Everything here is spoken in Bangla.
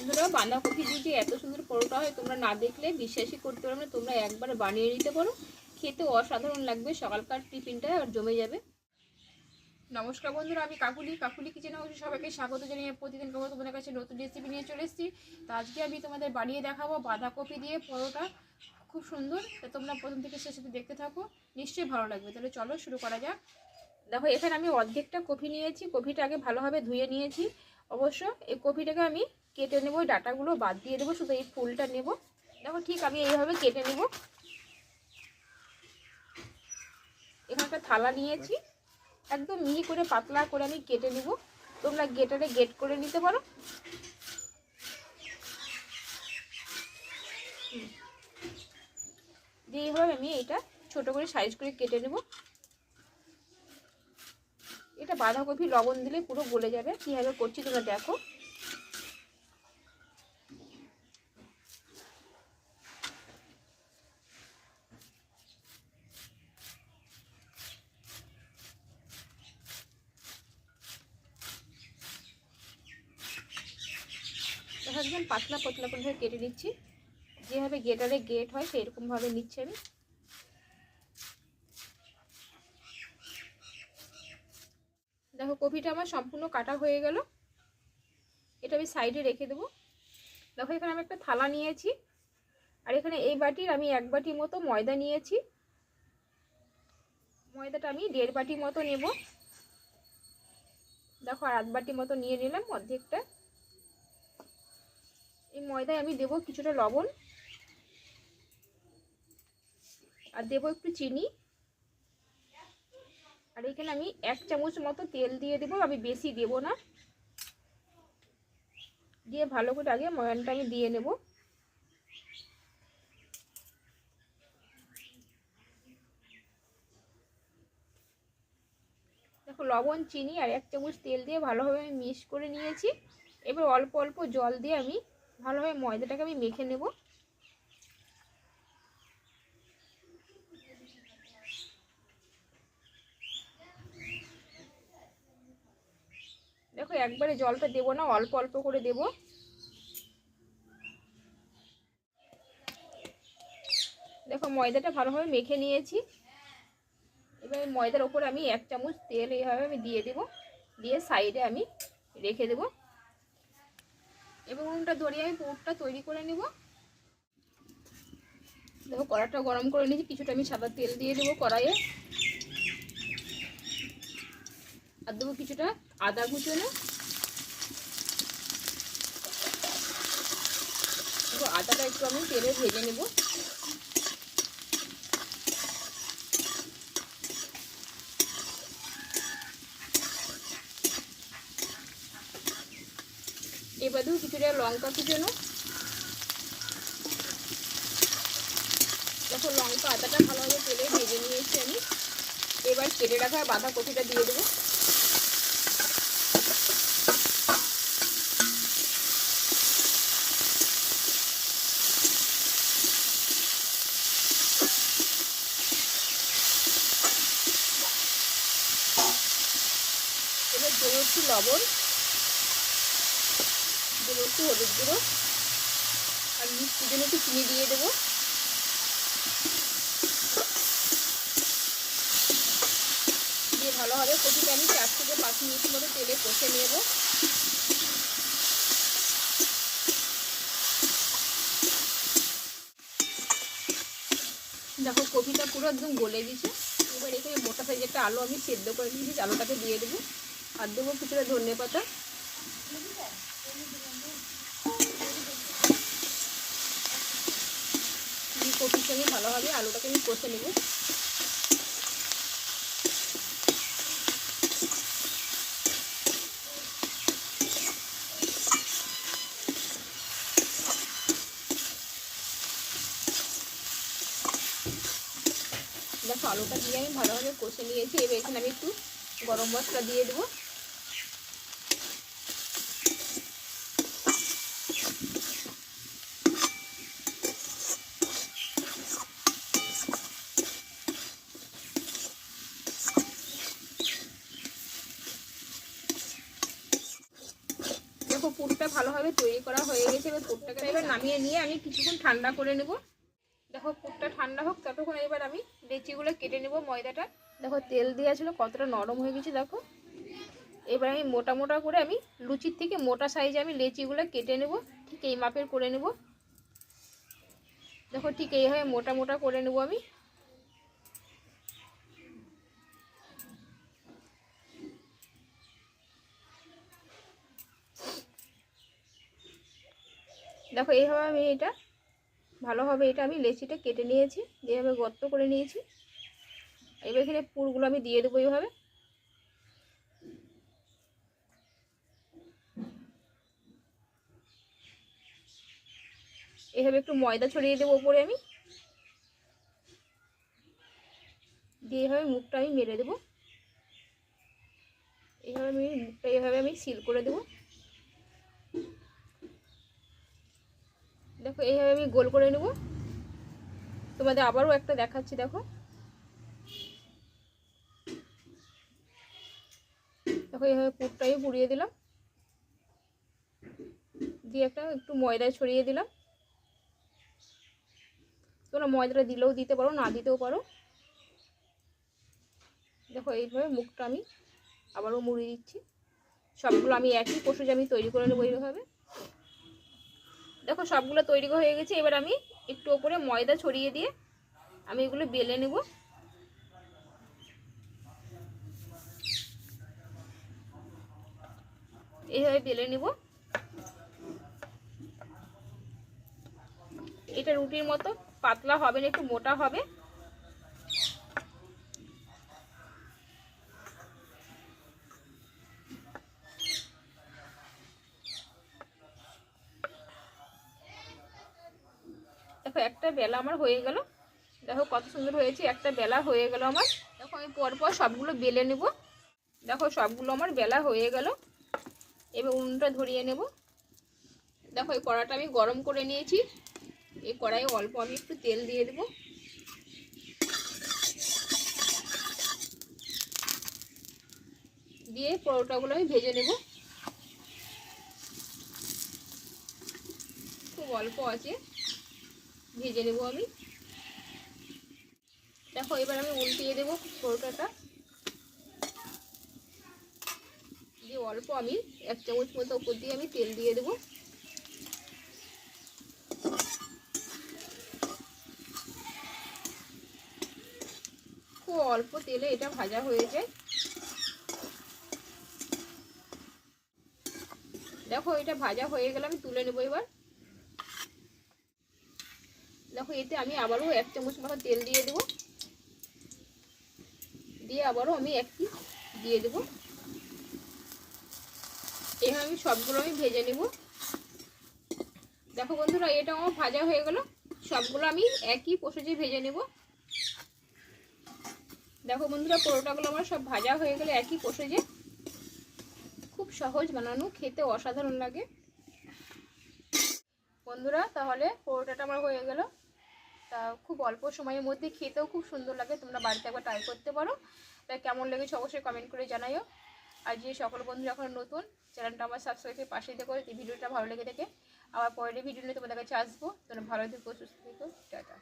বন্ধুরা, বাঁধাকপি দিয়ে যে এত সুন্দর পরোটা হয়, তোমরা না দেখলে বিশ্বাসই করতে পারবে না, তোমরা একবার বানিয়ে নিতে পারো। খেতে অসাধারণ লাগবে, সকালকার টিফিনটা আর জমে যাবে। নমস্কার বন্ধুরা, আমি কাকুলি। কাকুলি কিচেনে হচ্ছে সবাইকে স্বাগত জানিয়ে প্রতিদিন কেবল তোমাদের কাছে নতুন রেসিপি নিয়ে চলে এসেছি। তো আজকে আমি তোমাদের বানিয়ে দেখাবো বাঁধাকপি দিয়ে পরোটা। খুব সুন্দর। তো তোমরা প্রথম থেকে শেষ অবধি দেখতে থাকো। নিশ্চয়ই ভালো লাগবে। তাহলে চলো শুরু করা যাক। দেখো, এখানে আমি অর্ধেকটা কফি নিয়েছি। কফিটা আগে ভালোভাবে ধুয়ে নিয়েছি। অবশ্য এই কফিটাকে আমি কেটে নেব, ওই ডাটাগুলো বাদ দিয়ে দেবো, শুধু এই ফুলটা নেব। দেখো ঠিক আমি এইভাবে কেটে নেব। এখানে একটা থালা নিয়েছি। একদম মিহি করে পাতলা করে আমি কেটে নেব। তোমরা গেটারে গেট করে নিতে পারো। দিয়ে এইভাবে আমি এটা ছোট করে সাইজ করে কেটে নেব। এটা বাঁধাকপি, লবণ দিলে পুরো গলে যাবে। কীভাবে করছি তোমরা দেখো। একদম পাতলা পাতলা করে কেটে নিচ্ছি। যেভাবে গেটারে গেট হয় সেরকমভাবে নিচ্ছি আমি। দেখো কপিটা আমার সম্পূর্ণ কাটা হয়ে গেল। এটা আমি সাইডে রেখে দেবো। দেখো এখানে আমি একটা থালা নিয়েছি। আর এখানে এই বাটির আমি এক বাটি মতো ময়দা নিয়েছি। ময়দাটা আমি দেড় বাটি মতো নেব। দেখো আর আধ বাটি মতো নিয়ে নিলাম অর্ধেকটা। এই ময়দায় আমি দেব কিছুটা লবণ আর দেবো একটু চিনি। আর এখানে আমি এক চামচ মতো তেল দিয়ে দেবো, আমি বেশি দেব না। দিয়ে ভালো করে আগে ময়ানটা আমি দিয়ে নেব। দেখো লবণ, চিনি আর এক চামচ তেল দিয়ে ভালোভাবে আমি মিক্স করে নিয়েছি। এবার অল্প অল্প জল দিয়ে আমি ভালোভাবে ময়দাটাকে আমি মেখে নেব। দেখো, একবারে জলটা দেবো না, অল্প অল্প করে দেব। দেখো, ময়দাটা ভালোভাবে মেখে নিয়েছি। এবার ময়দার ওপর আমি এক চামচ তেল এইভাবে আমি দিয়ে দেব। দিয়ে সাইডে আমি রেখে দেবো। এবং উনুনটা ধরিয়ে আমি পুরটা তৈরি করে নেব। দেখো কড়াটা গরম করে নিয়েছি, কিছুটা আমি সাদা তেল দিয়ে দেবো কড়াইয়ে। আর দেবো কিছুটা আদা কুচনো। আদাটা একটু আমি তেলে ভেজে নেব। এবার দেবো, কিছুটা লঙ্কা কুচনো। দেখো, লঙ্কা আদাটা ভালোভাবে তেলে ভেজে নিয়েছি আমি। এবার কেটে রাখা বাঁধাকপিটা দিয়ে দেবো। এবার দেবো লবণ। দেবো একটু, হলুদ গুঁড়ো আর মিষ্টির জন্য একটু চিনি দিয়ে দেবো। দিয়ে ভালোভাবে কপিটা আমি চার থেকে পাঁচ মিনিট মতো তেলে কষে নেব। দেখো কপিটা পুরো একদম গলে গেছে। এবার এখানে মোটা সাইজ একটা আলু আমি সেদ্ধ করে দিয়েছি আলুটাকে দিয়ে দেবো। আর দেবো কিছুটা ধনে পাতা কপির সঙ্গে ভালোভাবে আলুটাকে আমি কষে নেব। দেখো, আলুটা দিয়ে আমি ভালোভাবে কষে নিয়েছি। এবার এখানে আমি একটু গরম মশলা দিয়ে দেবো। পুরটা ভালোভাবে তৈরি করা হয়ে গেছে। এবার পুরটাকে এবার নামিয়ে নিয়ে আমি কিছুক্ষণ ঠান্ডা করে নেব। দেখো পুরটা ঠান্ডা হোক, ততক্ষণ এবার আমি লেচিগুলো কেটে নেব ময়দাটা। দেখো তেল দেওয়া ছিল, কতটা নরম হয়ে গেছে, দেখো। এবার আমি মোটা মোটা করে আমি লুচির থেকে মোটা সাইজে আমি লেচিগুলো কেটে নেব, ঠিক এই মাপের করে নেব। দেখো ঠিক এইভাবে মোটা মোটা করে নেব আমি। দেখো, এইভাবে আমি এটা ভালোভাবে এটা আমি লেচিটা কেটে নিয়েছি, যেভাবে গর্ত করে নিয়েছি। এবার এখানে পুরগুলো আমি দিয়ে দেবো এইভাবে। এভাবে একটু ময়দা ছড়িয়ে দেবো ওপরে আমি। দিয়ে এভাবে মুখটা আমি মেরে দেবো। এইভাবে আমি মুখটা এভাবে আমি সিল করে দেবো। দেখো, এইভাবে আমি গোল করে নেব। তোমাদের আবারও একটা দেখাচ্ছি, দেখো। দেখো, এইভাবে পুরটাই পুড়িয়ে দিলাম। দিয়ে একটা একটু ময়দা ছড়িয়ে দিলাম। তোমরা ময়দাটা দিলেও দিতে পারো, না দিতেও পারো। দেখো, এইভাবে মুখটা আমি আবারও মুড়িয়ে দিচ্ছি। সবগুলো আমি একই প্রসেসে আমি তৈরি করে নেব এইভাবে। দেখো, সবগুলো তৈরি হয়ে গেছে। এবার আমি একটু ওপরে ময়দা ছড়িয়ে দিয়ে আমি এগুলো বেলে নেব। এইভাবে বেলে নেব। এটা রুটির মতো, পাতলা হবে না, একটু মোটা হবে। দেখো, একটা বেলা আমার হয়ে গেল। দেখো কত সুন্দর হয়েছে, একটা বেলা হয়ে গেল আমার। দেখো, আমি পরপর সবগুলো বেলে নেব। দেখো, সবগুলো আমার বেলা হয়ে গেল। এবার উনুনটা ধরিয়ে নেব। দেখো, এই কড়াটা আমি গরম করে নিয়েছি। এই কড়াইয়ে অল্প আমি একটু তেল দিয়ে দেব। দিয়ে পরোটাগুলো আমি ভেজে নেব। খুব অল্প আছে। ভেজে নেব আমি। দেখো, এবার আমি উল্টিয়ে দেবো পরোটাটা। দিয়ে অল্প আমি এক চামচ মতো উপর দিয়ে আমি তেল দিয়ে দেবো। খুব অল্প তেলে এটা ভাজা হয়ে যায়। দেখো, এটা ভাজা হয়ে গেলে আমি তুলে নেব এবার। দেখো, এতে আমি আবারও এক চামচ মতো তেল দিয়ে দেবো। দিয়ে আবারও আমি একটি দিয়ে দেব। এভাবে আমি সবগুলো আমি ভেজে নেব। দেখো বন্ধুরা, এটা আমার ভাজা হয়ে গেল। সবগুলো আমি একই প্রসেসে ভেজে নেব। দেখো বন্ধুরা, পরোটাগুলো আমার সব ভাজা হয়ে গেলে একই প্রসেসে। খুব সহজ বানানো, খেতে অসাধারণ লাগে। বন্ধুরা, তাহলে পরোটাটা আমার হয়ে গেল। খুব অল্প সময়ের মধ্যে খেতেও খুব সুন্দর লাগে। তোমরা বাড়িতে একবার ট্রাই করতে পারো। তা কেমন লেগেছে অবশ্যই কমেন্ট করে জানাইও। আর যে সকল বন্ধু এখন নতুন চ্যানেলটা আমার সাবস্ক্রাইবের পাশে দেখো এই ভিডিওটা ভালো লেগে থাকে, আবার পরের ভিডিও নিয়ে তোমাদের কাছে আসব। তোমরা ভালো থেকো, সুস্থ থেকো। টাটা।